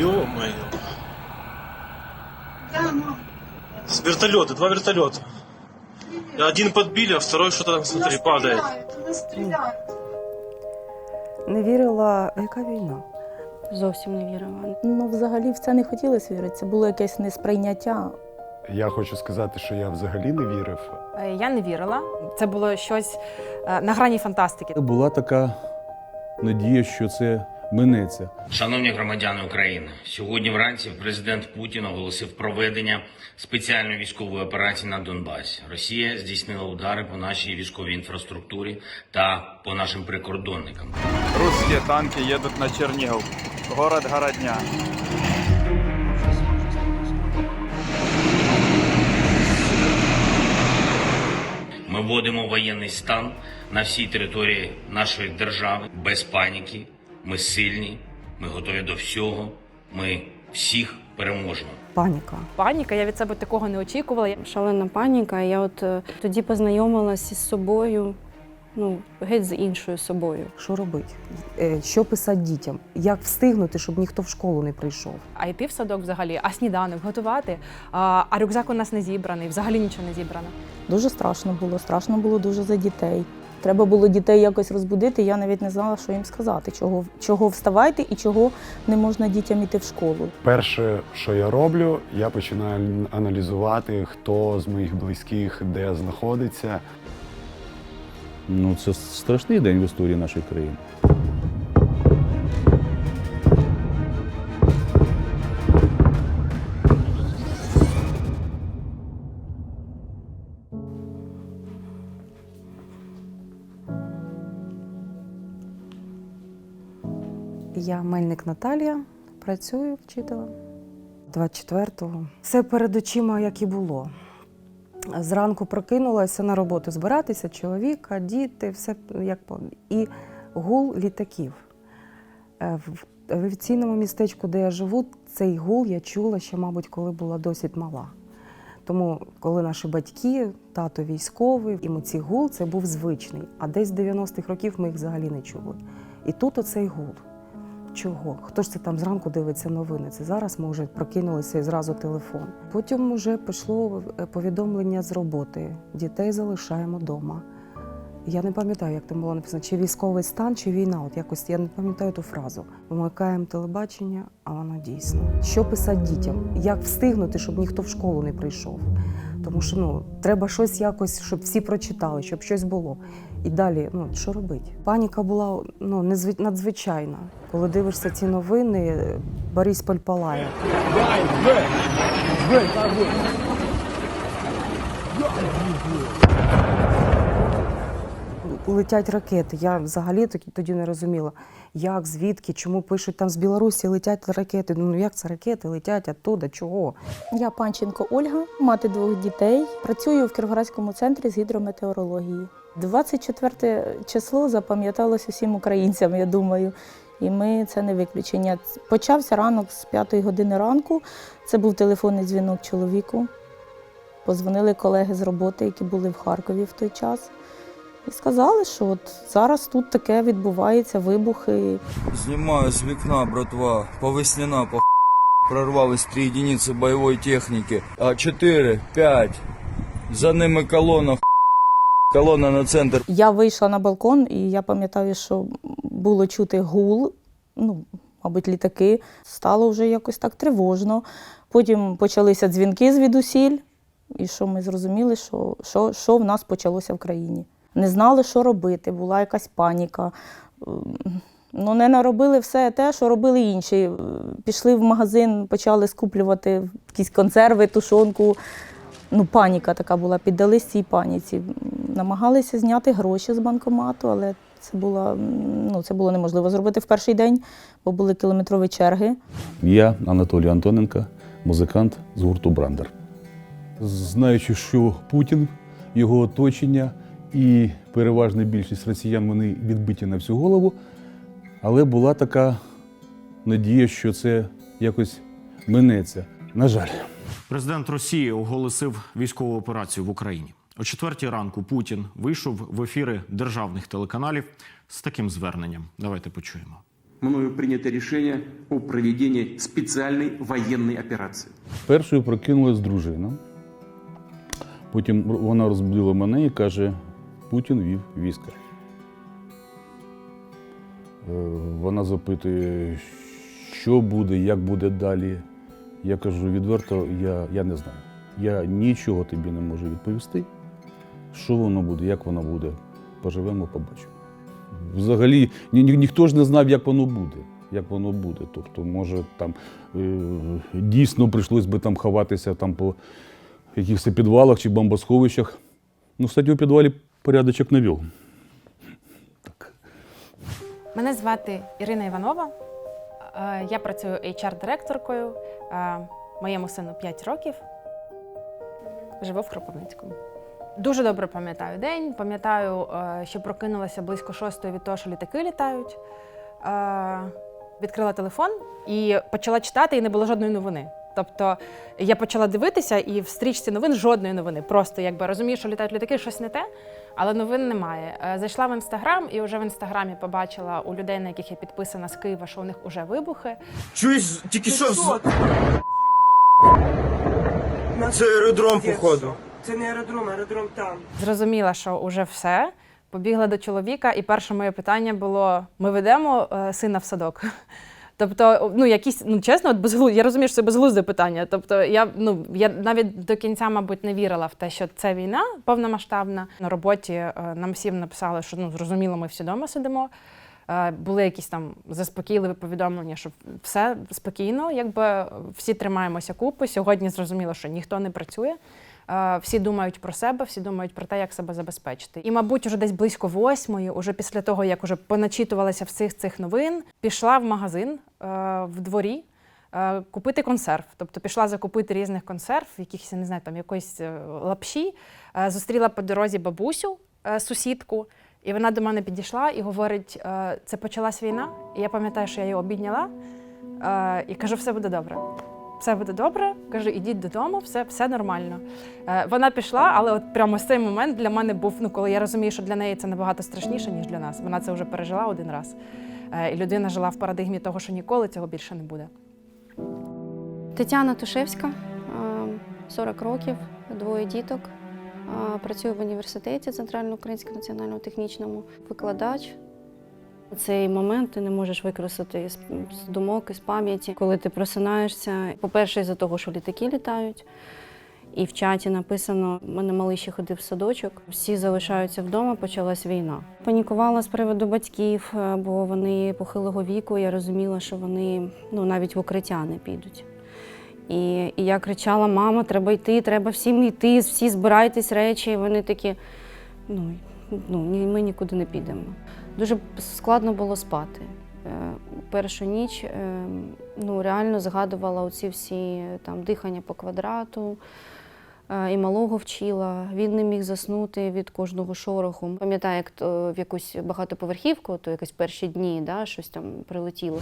Ё-моё. Да, мам. С вертолета, два вертолета. Один подбили, а второй что-то, смотри, Нас падает. нас. Не вірила, яка війна? Зовсім не вірила. Ну, взагалі в це не хотілося вірити. Це було якесь несприйняття. Я хочу сказати, що я взагалі не вірив. Е, Я не вірила. Це було щось е, на грані фантастики. Була така надія, що це минеться. Шановні громадяни України, сьогодні вранці президент Путін оголосив проведення спеціальної військової операції на Донбасі. Росія здійснила удари по нашій військовій інфраструктурі та по нашим прикордонникам. Русские танки едут на Чернигов. Город Городня. Ми вводимо воєнний стан на всій території нашої держави без паніки. Ми сильні, ми готові до всього. Ми всіх переможемо. Паніка. Паніка, я від себе такого не очікувала. Шалена паніка. Я от е, тоді познайомилася із собою, ну, геть з іншою собою. Що робити? Е, Що писати дітям? Як встигнути, щоб ніхто в школу не прийшов? А йти в садок взагалі, а сніданок готувати. А, а рюкзак у нас не зібраний, взагалі нічого не зібрано. Дуже страшно було. Страшно було дуже за дітей. Треба було дітей якось розбудити. Я навіть не знала, що їм сказати, чого, чого вставайте і чого не можна дітям іти в школу. Перше, що я роблю, я починаю аналізувати, хто з моїх близьких де знаходиться. Ну, це страшний день в історії нашої країни. Наталія, працюю вчителем. 24-го. Все перед очима, як і було. Зранку прокинулася на роботу збиратися, чоловіка, діти, все як і гул літаків. Е, В авіаційному містечку, де я живу, цей гул я чула ще, мабуть, коли була досить мала. Тому, коли наші батьки, тато військовий, і ми цей гул це був звичний. А десь з 90-х років ми їх взагалі не чули. І тут оцей гул. Чого? Хто ж це там зранку дивиться новини? Це зараз ми вже прокинулися і зразу телефон. Потім вже пішло е, повідомлення з роботи. Дітей залишаємо вдома. Я не пам'ятаю, як там було написано, чи військовий стан, чи війна. От якось я не пам'ятаю ту фразу. Вмикаємо телебачення, а воно дійсно. Що писати дітям? Як встигнути, щоб ніхто в школу не прийшов? Тому що ну треба щось якось, щоб всі прочитали, щоб щось було. І далі, ну що робити? Паніка була ну надзвичайна. Коли дивишся ці новини, Борисполь палає. Летять ракети. Я взагалі тоді, не розуміла, як, звідки, чому пишуть там з Білорусі летять ракети. Ну як це ракети летять оттуда, чого? Я Панченко Ольга, мати двох дітей. Працюю в Кіровоградському центрі з гідрометеорології. 24 число запам'яталось усім українцям, я думаю. І ми це не виключення. Почався ранок з 5 години ранку. Це був телефонний дзвінок чоловіку. Позвонили колеги з роботи, які були в Харкові в той час. І сказали, що от зараз тут таке відбувається, вибухи. Знімаю з вікна, братва. Повесняна, по Прорвались три единицы бойової техніки. А 4, 5. За ними колона. Колона на центр. Я вийшла на балкон, і я пам'ятаю, що було чути гул, ну, мабуть, літаки. Стало вже якось так тривожно. Потім почалися дзвінки звідусіль, і що ми зрозуміли, що, що, що в нас почалося в країні. Не знали, що робити, була якась паніка. Ну, не наробили все те, що робили інші. Пішли в магазин, почали скуплювати якісь консерви, тушонку. Ну, паніка така була, піддались цій паніці. Намагалися зняти гроші з банкомату, але це було, ну, це було неможливо зробити в перший день, бо були кілометрові черги. Я Анатолій Антоненко, музикант з гурту Брандер. Знаючи, що Путін, його оточення і переважна більшість росіян вони відбиті на всю голову, але була така надія, що це якось минеться. На жаль. Президент Росії оголосив військову операцію в Україні. О четвертій ранку Путін вийшов в ефіри державних телеканалів з таким зверненням. Давайте почуємо. мною принято решение о проведении специальной военной операции. Першою прокинулась дружина. Потім вона розбудила мене і каже: Путін вів війська. Е, Вона запитує, що буде, як буде далі. Я кажу відверто, я, я не знаю. Я нічого тобі не можу відповісти. Що воно буде, як воно буде. Поживемо, побачимо. Взагалі ні, ні, ніхто ж не знав, як воно буде. Як воно буде. Тобто, може, там е, дійсно прийшлось би там ховатися там по якихось підвалах чи бомбосховищах. Ну, кстати, у підвалі порядочок навів. Мене звати Ірина Іванова. Е, Я працюю HR-директоркою. Е, Моєму сину 5 років. Живу в Кропивницькому. Дуже добре пам'ятаю день. Пам'ятаю, е, що прокинулася близько шостої від того, що літаки літають. Відкрила телефон і почала читати, і не було жодної новини. Тобто я почала дивитися, і в стрічці новин жодної новини. Просто якби розумію, що літають літаки, щось не те, але новин немає. Е, Зайшла в інстаграм і вже в інстаграмі побачила у людей, на яких я підписана з Києва, що у них вже вибухи. Чуєш, тільки що з... Це аеродром, походу. Це не аеродром, аеродром там. Зрозуміла, що вже все. Побігла до чоловіка, і перше моє питання було: ми ведемо е, сина в садок. Тобто, ну якісь, ну чесно, от безглу... я розумію, що це безглузде питання. Тобто, я ну я навіть до кінця, мабуть, не вірила в те, що це війна повномасштабна. На роботі е, нам всім написали, що ну зрозуміло, ми всі вдома сидимо. Е, Були якісь там заспокійливі повідомлення, що все спокійно, якби всі тримаємося купи. Сьогодні зрозуміло, що ніхто не працює. Е, Всі думають про себе, всі думають про те, як себе забезпечити. І, мабуть, уже десь близько восьмої, уже після того, як уже поначитувалася всіх цих новин, пішла в магазин е, в дворі. е, Купити консерв, тобто пішла закупити різних консерв, якихось не знаю, там якоїсь лапші. Зустріла по дорозі бабусю, сусідку, і вона до мене підійшла і говорить: це почалась війна. І я пам'ятаю, що я її обійняла е, і кажу, все буде добре. Все буде добре. Кажу, ідіть додому, все, все нормально. Е, Вона пішла, але от прямо цей момент для мене був, ну коли я розумію, що для неї це набагато страшніше, ніж для нас. Вона це вже пережила один раз. Е, І людина жила в парадигмі того, що ніколи цього більше не буде. Тетяна Тушевська, е, 40 років, двоє діток. Е, Працюю в університеті Центрально-Українському національному технічному викладач. Цей момент ти не можеш використати з думок з пам'яті, коли ти просинаєшся. По-перше, із-за того, що літаки літають. І в чаті написано: мене малий ще ходив в садочок, всі залишаються вдома, почалась війна. Панікувала з приводу батьків, е, бо вони похилого віку. Я розуміла, що вони ну, навіть в укриття не підуть. І, і я кричала: мама, треба йти, треба всім йти, всі збирайтесь речі. І вони такі, ну, ну ми нікуди не підемо. Дуже складно було спати. Е, Першу ніч е, ну, реально згадувала оці всі там, дихання по квадрату. Е, І малого вчила, він не міг заснути від кожного шороху. Пам'ятаю, як то в якусь багатоповерхівку, то якось перші дні, да, щось там прилетіло.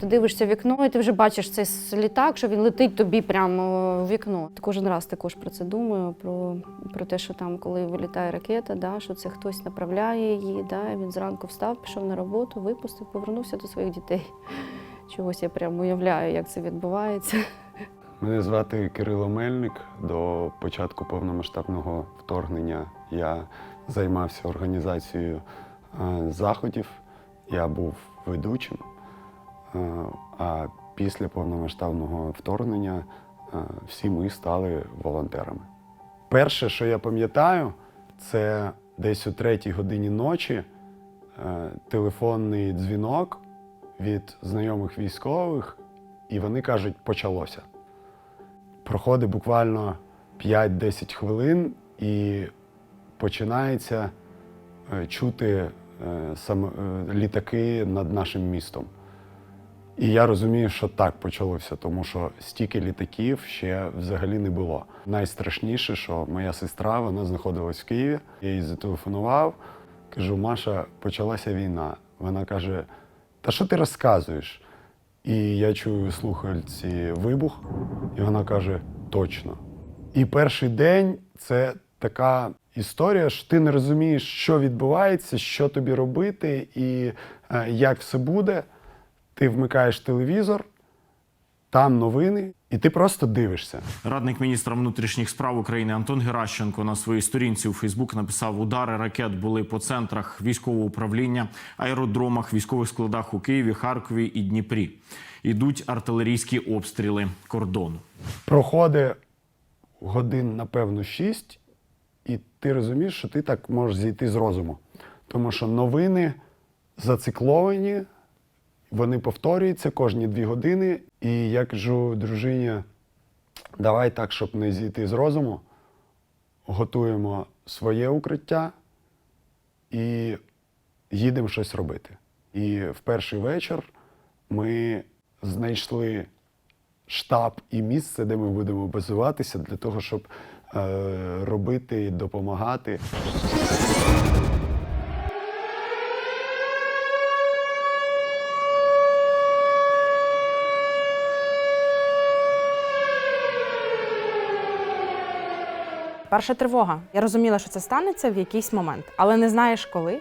Ти дивишся вікно, і ти вже бачиш цей літак, що він летить тобі прямо в вікно. Кожен раз також про це думаю, про, про те, що там, коли вилітає ракета, да, що це хтось направляє її. Да, він зранку встав, пішов на роботу, випустив, повернувся до своїх дітей. Чогось я прямо уявляю, як це відбувається. Мене звати Кирило Мельник. До початку повномасштабного вторгнення я займався організацією е, заходів. Я був ведучим. Е, А після повномасштабного вторгнення е, всі ми стали волонтерами. Перше, що я пам'ятаю, це десь о третій годині ночі е, телефонний дзвінок від знайомих військових, і вони кажуть, почалося. Проходить буквально 5-10 хвилин і починається чути літаки над нашим містом. І я розумію, що так почалося, тому що стільки літаків ще взагалі не було. Найстрашніше, що моя сестра вона знаходилась в Києві. Я їй зателефонував, кажу: Маша, почалася війна. Вона каже: Та що ти розказуєш? І я чую слухальці вибух, і вона каже: точно. І перший день це така, історія, що ти не розумієш, що відбувається, що тобі робити і е, як все буде. Ти вмикаєш телевізор, там новини, і ти просто дивишся. Радник міністра внутрішніх справ України Антон Геращенко на своїй сторінці у Фейсбук написав: удари ракет були по центрах військового управління, аеродромах, військових складах у Києві, Харкові і Дніпрі. Ідуть артилерійські обстріли кордону. Проходить годин, напевно, шість, і ти розумієш, що ти так можеш зійти з розуму. Тому що новини зацикловані, вони повторюються кожні дві години. І я кажу дружині, давай так, щоб не зійти з розуму, готуємо своє укриття і їдемо щось робити. І в перший вечір ми знайшли штаб і місце, де ми будемо базуватися для того, щоб е, робити допомагати. Перша тривога. Я розуміла, що це станеться в якийсь момент, але не знаєш коли.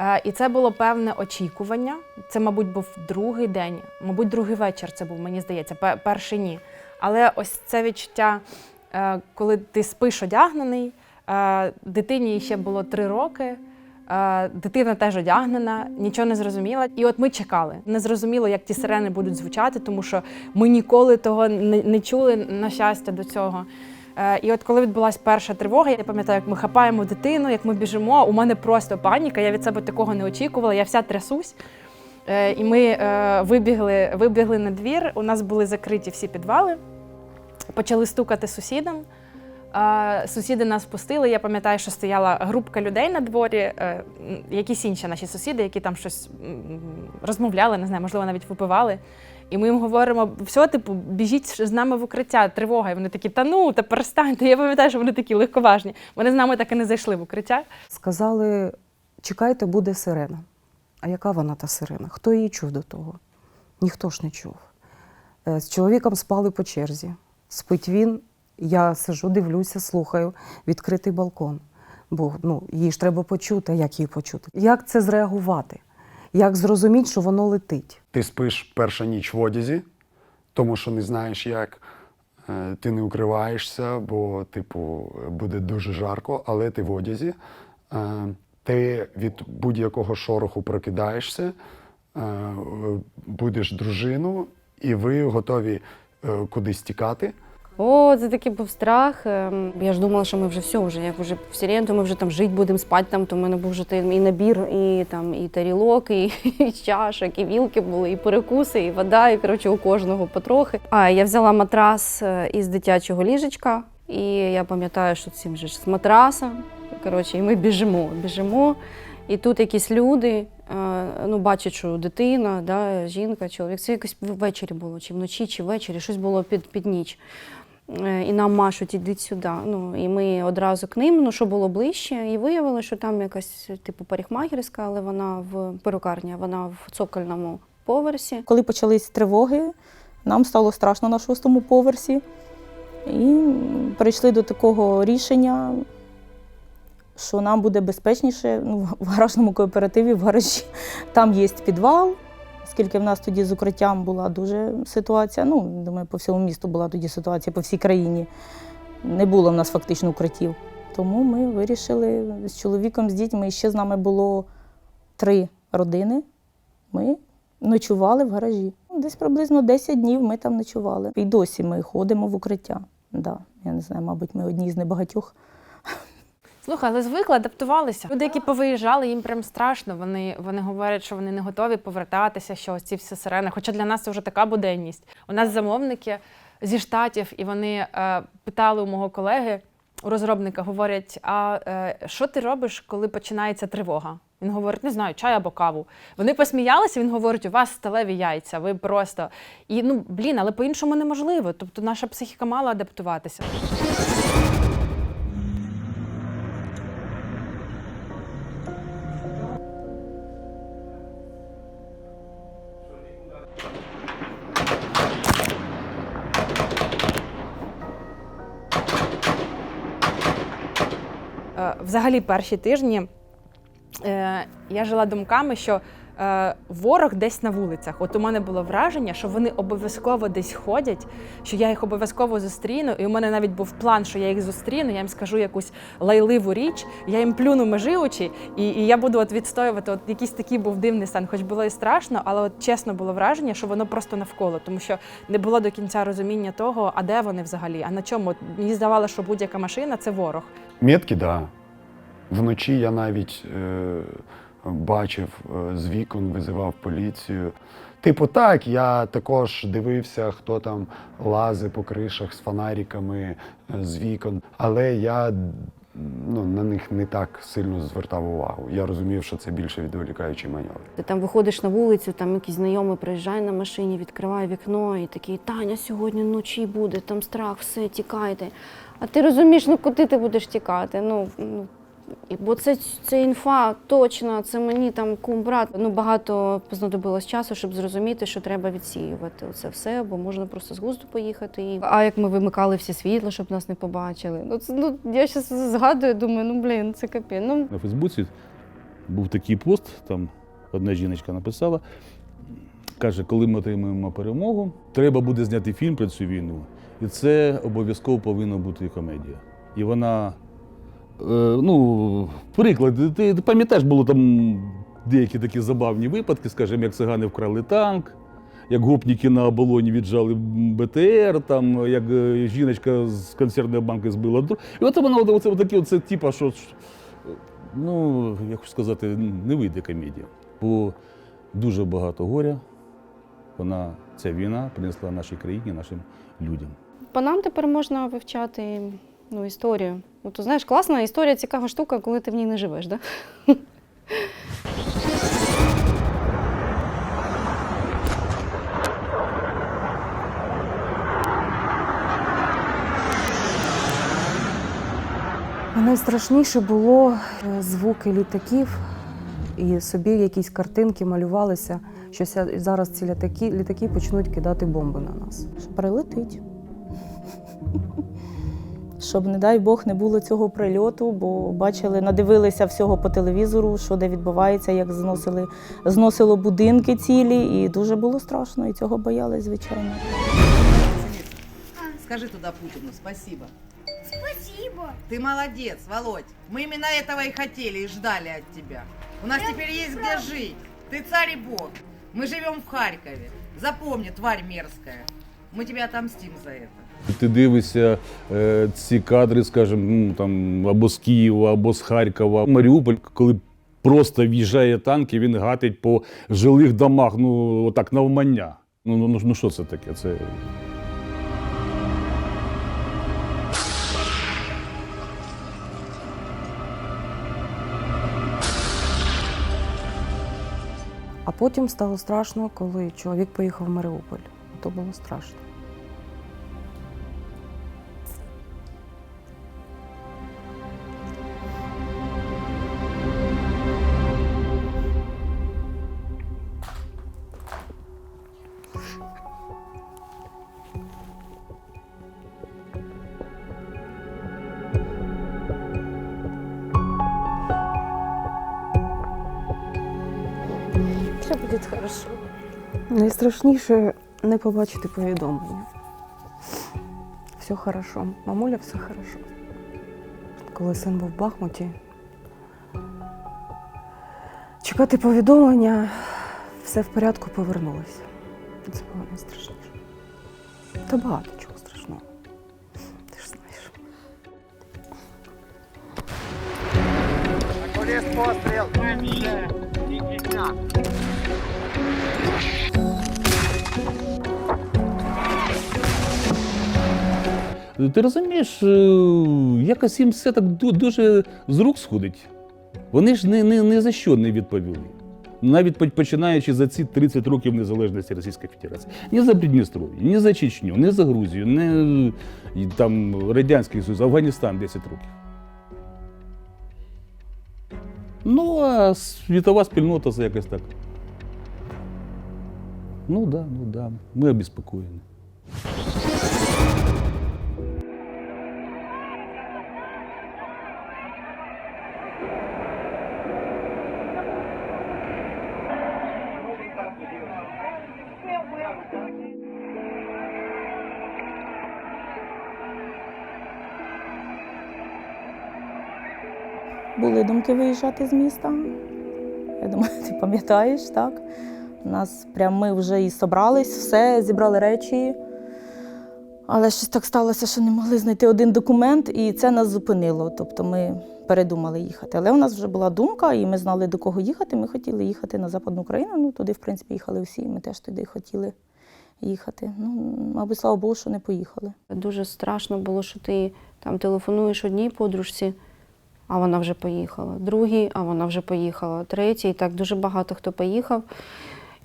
Е, І це було певне очікування. Це, мабуть, був другий день, мабуть, другий вечір це був, мені здається, пе- перший ні. Але ось це відчуття, е, коли ти спиш одягнений, е, дитині ще було три роки. Дитина теж одягнена, нічого не зрозуміла. І от ми чекали. Не зрозуміло, як ті сирени будуть звучати, тому що ми ніколи того не чули, на щастя, до цього. Е, І от коли відбулася перша тривога, я пам'ятаю, як ми хапаємо дитину, як ми біжимо. У мене просто паніка. Я від себе такого не очікувала. Я вся трясусь. Е, І ми е, вибігли, вибігли на двір. У нас були закриті всі підвали. Почали стукати сусідам. Сусіди нас впустили. Я пам'ятаю, що стояла групка людей на дворі, якісь інші наші сусіди, які там щось розмовляли, не знаю, можливо, навіть випивали. І ми їм говоримо: все, типу, біжіть з нами в укриття, тривога. І вони такі, та ну, та перестаньте. Я пам'ятаю, що вони такі легковажні. Вони з нами так і не зайшли в укриття. Сказали, чекайте, буде сирена. А яка вона та сирена? Хто її чув до того? Ніхто ж не чув. Е, З чоловіком спали по черзі. Спить він, я сижу, дивлюся, слухаю, відкритий балкон. Бо ну, їй ж треба почути, як її почути. Як це зреагувати? Як зрозуміти, що воно летить? Ти спиш перша ніч в одязі, тому що не знаєш, як е, ти не укриваєшся, бо, типу, буде дуже жарко, але ти в одязі. Е, Ти від будь-якого шороху прокидаєшся, е, будеш дружину, і ви готові кудись тікати. О, це такий був страх. Ем, Я ж думала, що ми вже все, вже як вже в то ми вже там жити будемо, спати там, то в мене був вже і набір, і там і тарілок, і, і чашок, і вілки були, і перекуси, і вода, і коротше у кожного потрохи. А я взяла матрас е, із дитячого ліжечка, і я пам'ятаю, що цим же з матраса. Коротше, і ми біжимо, біжимо. І тут якісь люди е, ну, бачать, що дитина, да, жінка, чоловік. Це якось ввечері було, чи вночі, чи ввечері, щось було під, під ніч. Е, І нам машуть, ідіть сюди. Ну, і ми одразу к ним, ну, що було ближче, і виявили, що там якась типу парикмахерська, але вона в перукарня, вона в цокольному поверсі. Коли почались тривоги, нам стало страшно на шостому поверсі. І прийшли до такого рішення, що нам буде безпечніше ну, в гаражному кооперативі, в гаражі. Там є підвал, оскільки в нас тоді з укриттям була дуже ситуація. Ну, думаю, по всьому місту була тоді ситуація, по всій країні. Не було в нас фактично укриттів. Тому ми вирішили з чоловіком, з дітьми, ще з нами було три родини. Ми ночували в гаражі. Десь приблизно 10 днів ми там ночували. І досі ми ходимо в укриття. Да, я не знаю, мабуть, ми одні з небагатьох. Слухай, але звикли, адаптувалися. Люди, які повиїжджали, їм прям страшно. Вони, вони говорять, що вони не готові повертатися, що ось ці всі сирени. Хоча для нас це вже така буденність. У нас замовники зі штатів, і вони е, питали у мого колеги, у розробника, говорять: а е, що ти робиш, коли починається тривога? Він говорить, не знаю, чай або каву. Вони посміялися, він говорить, у вас сталеві яйця, ви просто. І ну блін, але по-іншому неможливо. Тобто наша психіка мала адаптуватися. Взагалі перші тижні е, я жила думками, що е, ворог десь на вулицях. От у мене було враження, що вони обов'язково десь ходять, що я їх обов'язково зустріну. І у мене навіть був план, що я їх зустріну, я їм скажу якусь лайливу річ, я їм плюну межи очі, і, і я буду от відстоювати. От якийсь такий був дивний стан, хоч було і страшно, але от чесно було враження, що воно просто навколо, тому що не було до кінця розуміння того, а де вони взагалі, а на чому. От Мені здавалося, що будь-яка машина це ворог. Метки. Да. Вночі я навіть е, бачив е, з вікон, визивав поліцію. Типу, так, я також дивився, хто там лазить по кришах з фонариками е, з вікон, але я ну, на них не так сильно звертав увагу. Я розумів, що це більше відволікаючий маневр. Ти там виходиш на вулицю, там якийсь знайомий приїжджає на машині, відкриває вікно і такий, Таня, сьогодні вночі буде, там страх, все, тікайте. А ти розумієш, ну куди ти будеш тікати? Ну, ну, бо це, це інфа точно, це мені там кум брат. Ну, багато знадобилось часу, щоб зрозуміти, що треба відсіювати це все, бо можна просто з густу поїхати. І... А як ми вимикали всі світла, щоб нас не побачили. Ну, це, ну я зараз згадую, думаю, ну блін, це капець. Ну, На Фейсбуці був такий пост, там одна жіночка написала, каже, коли ми отримаємо перемогу, треба буде зняти фільм про цю війну. І це обов'язково повинна бути комедія. І вона, ну, приклад, ти, ти пам'ятаєш, було там деякі такі забавні випадки, скажімо, як цигани вкрали танк. Як гопніки на оболоні віджали БТР, там як е, жіночка з консервної банки збила. І оце воно оце, такі, оце, типа, що ну, як хочу сказати, не вийде комедія. Бо дуже багато горя вона, ця війна принесла нашій країні, нашим людям. по нам тепер можна вивчати ну, історію. Ну, то знаєш, класна історія, цікава штука, коли ти в ній не живеш, да? Найстрашніше було е, звуки літаків, і собі якісь картинки малювалися, що зараз ці літаки, літаки почнуть кидати бомби на нас. Прилетить Щоб, не дай Бог, не було цього прильоту, бо бачили, надивилися всього по телевізору, що де відбувається, як зносили, зносило будинки цілі, і дуже було страшно, і цього боялись, звичайно. Скажи туда Путину спасибо. Спасибо. Ты молодец, Володь. Мы именно этого и хотели, и ждали от тебя. У нас теперь есть где жить. Ты царь и бог. Мы живем в Харькове. Запомни, тварь мерзкая. Мы тебе отомстим за это. Ти дивишся е, ці кадри, скажімо, ну, там, або з Києва, або з Харкова. Маріуполь, коли просто в'їжджає танк і він гатить по жилих домах, ну, отак навмання. Ну, ну, ну, ну що це таке? Це А потім стало страшно, коли чоловік поїхав в Маріуполь. То було страшно. Все буде хорошо. Найстрашніше не побачити повідомлення. Все хорошо. Мамуля, все хорошо. Коли син був в Бахмуті. Чекати повідомлення, все в порядку повернулося. Це було найстрашніше. Та багато Ти розумієш, е, якось їм все так дуже з рук сходить. Вони ж не, не, не за що не відповіли. Навіть починаючи за ці 30 років незалежності Російської Федерації. Ні за Придністров'я, ні за Чечню, ні за Грузію, ні там Радянський Союз, Афганістан 10 років. Ну, а світова спільнота це якось так. Ну да, ну да. Ми обеспокоєні. Думки виїжджати з міста. Я думаю, ти пам'ятаєш, так? У нас прям ми вже і собрались, все, зібрали речі. Але щось так сталося, що не могли знайти один документ, і це нас зупинило. Тобто ми передумали їхати. Але у нас вже була думка, і ми знали, до кого їхати. Ми хотіли їхати на Западну Україну. Ну, туди, в принципі, їхали всі. Ми теж туди хотіли їхати. Ну, мабуть, слава Богу, що не поїхали. Дуже страшно було, що ти там телефонуєш одній подружці, а вона вже поїхала. Другій, а вона вже поїхала. Третій, і так дуже багато хто поїхав.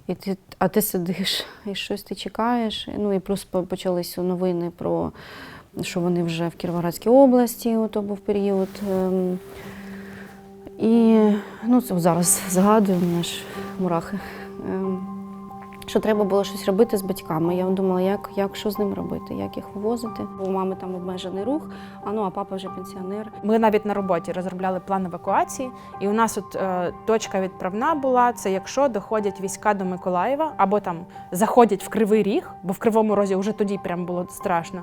І ти, а ти сидиш і щось ти чекаєш. Ну і плюс почалися новини про що вони вже в Кіровоградській області, ото був період. Ем, і ну, це зараз згадую, ж мурахи. Що треба було щось робити з батьками. Я думала, як, як що з ним робити, як їх вивозити. У мами там обмежений рух, а ну а папа вже пенсіонер. Ми навіть на роботі розробляли план евакуації, і у нас от е, точка відправна була це якщо доходять війська до Миколаєва або там заходять в Кривий Ріг, бо в Кривому Розі вже тоді прям було страшно.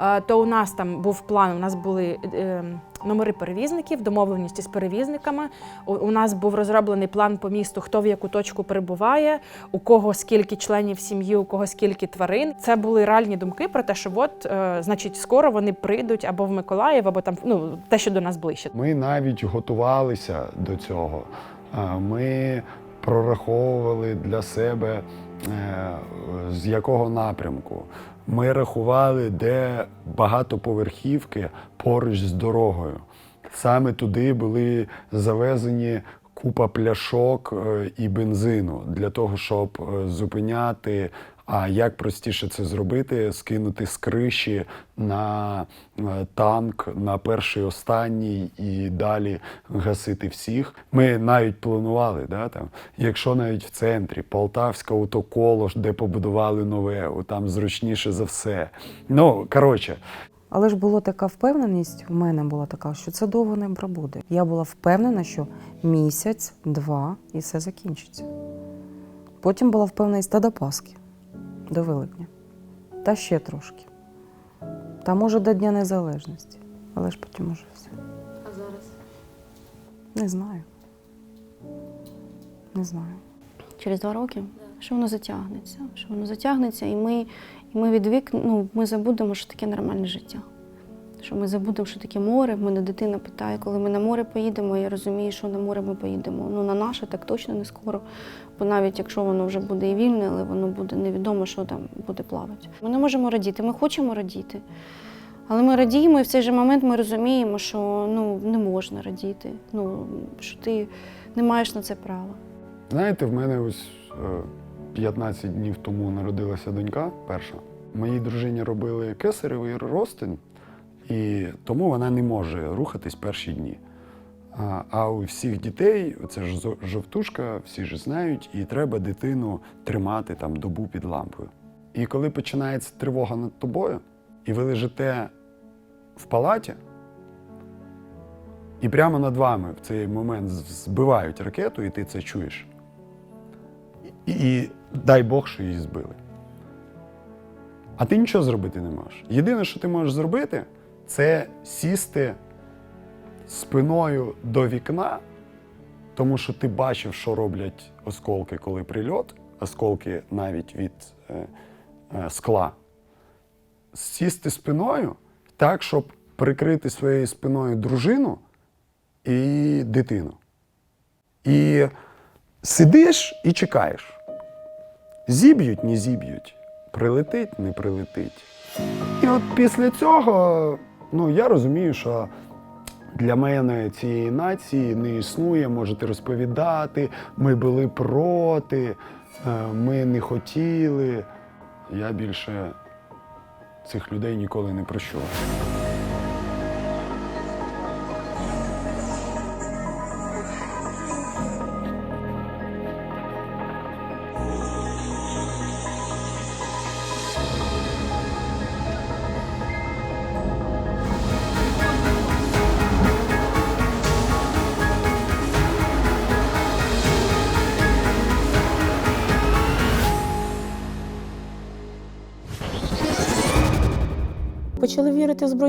Е, то у нас там був план, у нас були е, номери перевізників, домовленості з перевізниками. У, нас був розроблений план по місту, хто в яку точку перебуває, у кого скільки членів сім'ї, у кого скільки тварин. Це були реальні думки про те, що от, е, значить, скоро вони прийдуть або в Миколаїв, або там ну те, що до нас ближче. Ми навіть готувалися до цього. Ми прораховували для себе, е, з якого напрямку. Ми рахували, де багатоповерхівки поруч з дорогою. Саме туди були завезені купа пляшок е, і бензину для того, щоб е, зупиняти. А як простіше це зробити? Скинути з криші на е, танк, на перший останній і далі гасити всіх. Ми навіть планували, да, там, якщо навіть в центрі Полтавська autoколо, де побудували нове, там зручніше за все. Ну, коротше, Але ж була така впевненість, в мене була така, що це довго не пробуде. Я була впевнена, що місяць, два і все закінчиться. Потім була впевненість та до Пасхи, до Великдня. Та ще трошки. Та може до Дня Незалежності. Але ж потім уже все. А зараз? Не знаю. Не знаю. Через два роки, що воно затягнеться, що воно затягнеться, і ми, і ми відвик, ну, ми забудемо, що таке нормальне життя. Що ми забудемо, що таке море. В мене дитина питає, коли ми на море поїдемо, я розумію, що на море ми поїдемо. Ну, на наше так точно не скоро. Бо навіть якщо воно вже буде і вільне, але воно буде невідомо, що там буде плавати. Ми не можемо радіти, ми хочемо радіти. Але ми радіємо, і в цей же момент ми розуміємо, що ну, не можна радіти, ну, що ти не маєш на це права. Знаєте, в мене ось е, 15 днів тому народилася донька перша. Моїй дружині робили кесаревий розтин, і тому вона не може рухатись перші дні. А, а у всіх дітей це ж жовтушка, всі ж знають, і треба дитину тримати там добу під лампою. І коли починається тривога над тобою, і ви лежите в палаті, і прямо над вами в цей момент збивають ракету, і ти це чуєш. І, і дай Бог, що її збили. А ти нічого зробити не можеш. Єдине, що ти можеш зробити, це сісти спиною до вікна, тому що ти бачив, що роблять осколки, коли прильот, осколки навіть від е, е, скла. Сісти спиною так, щоб прикрити своєю спиною дружину і дитину. І сидиш і чекаєш. Зіб'ють, не зіб'ють. Прилетить, не прилетить. І от після цього, ну я розумію, що для мене цієї нації не існує, можете розповідати, ми були проти, е, ми не хотіли. Я більше цих людей ніколи не прощу.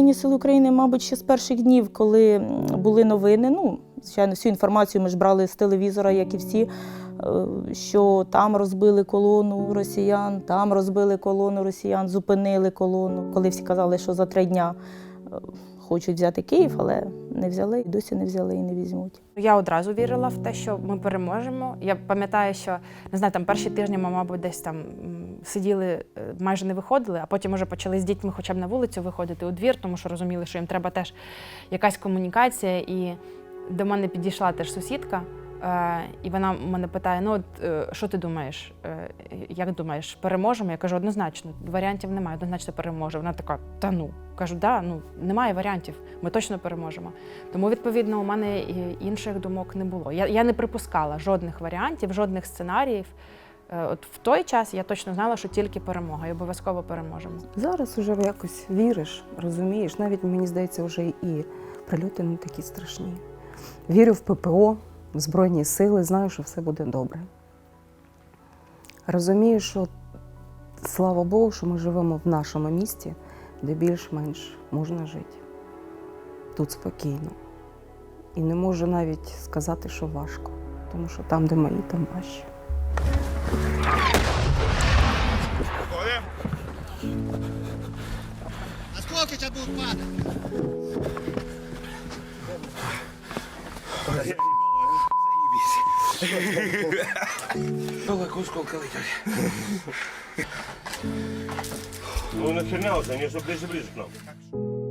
Збройні Сили України, мабуть, ще з перших днів, коли були новини. Ну, звичайно, всю інформацію ми ж брали з телевізора, як і всі, е, що там розбили колону росіян, там розбили колону росіян, зупинили колону. Коли всі казали, що за три дня е, хочуть взяти Київ, але не взяли, і досі не взяли і не візьмуть. Я одразу вірила в те, що ми переможемо. Я пам'ятаю, що не знаю, там перші тижні ми, мабуть, десь там сиділи, е, майже не виходили, а потім уже почали з дітьми хоча б на вулицю виходити у двір, тому що розуміли, що їм треба теж якась комунікація. І до мене підійшла теж сусідка. Е, І вона мене питає: ну от е, що ти думаєш? Е, Як думаєш, переможемо? Я кажу, однозначно, варіантів немає, однозначно переможе. Вона така, та ну кажу, да, ну немає варіантів, ми точно переможемо. Тому, відповідно, у мене інших думок не було. Я, я не припускала жодних варіантів, жодних сценаріїв. От в той час я точно знала, що тільки перемога, і обов'язково переможемо. Зараз вже якось віриш, розумієш. Навіть мені здається, вже і прильоти не такі страшні. Вірю в ППО, Збройні сили, знаю, що все буде добре. Розумію, що слава Богу, що ми живемо в нашому місті, де більш-менш можна жити. Тут спокійно. І не можу навіть сказати, що важко, тому що там, де мої, там важче. Ну, нахерня уже, они же ближе-ближе к нам.